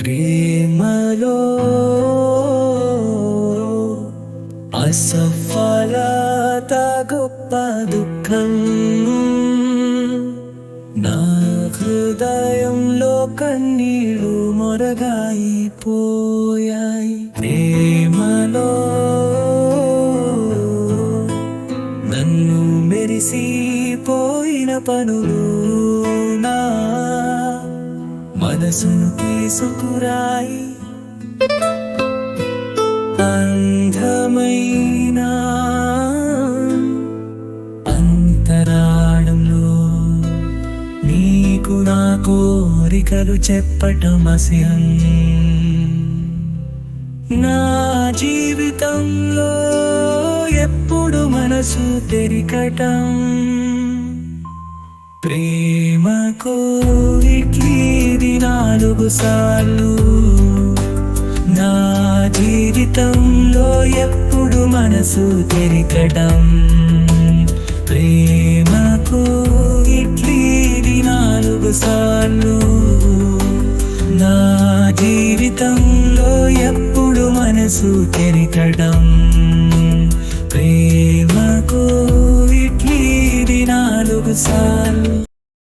ప్రేమలో అసఫలత గొప్ప దుఃఖం. నా హృదయంలో కన్నీళ్ళు మొరగాయిపోయాయి. ప్రేమలో నన్ను మెరిసిపోయిన పనులు మనసును తీసుకురాయి. అంధమైన అంతరాళంలో నీకు నా కోరికలు చెప్పటం అసహ్యం. నా జీవితంలో ఎప్పుడు మనసు తెరికటం. ప్రేమ ఇట్లీది సార్లు నా జీవితంలో ఎప్పుడు మనసు తెరికటం ప్రేమకు ఇట్లీది నాలుగు సార్లు. నా జీవితంలో ఎప్పుడు మనసు తెరికటం ప్రేమకు ఇట్లీది నాలుగు సార్లు.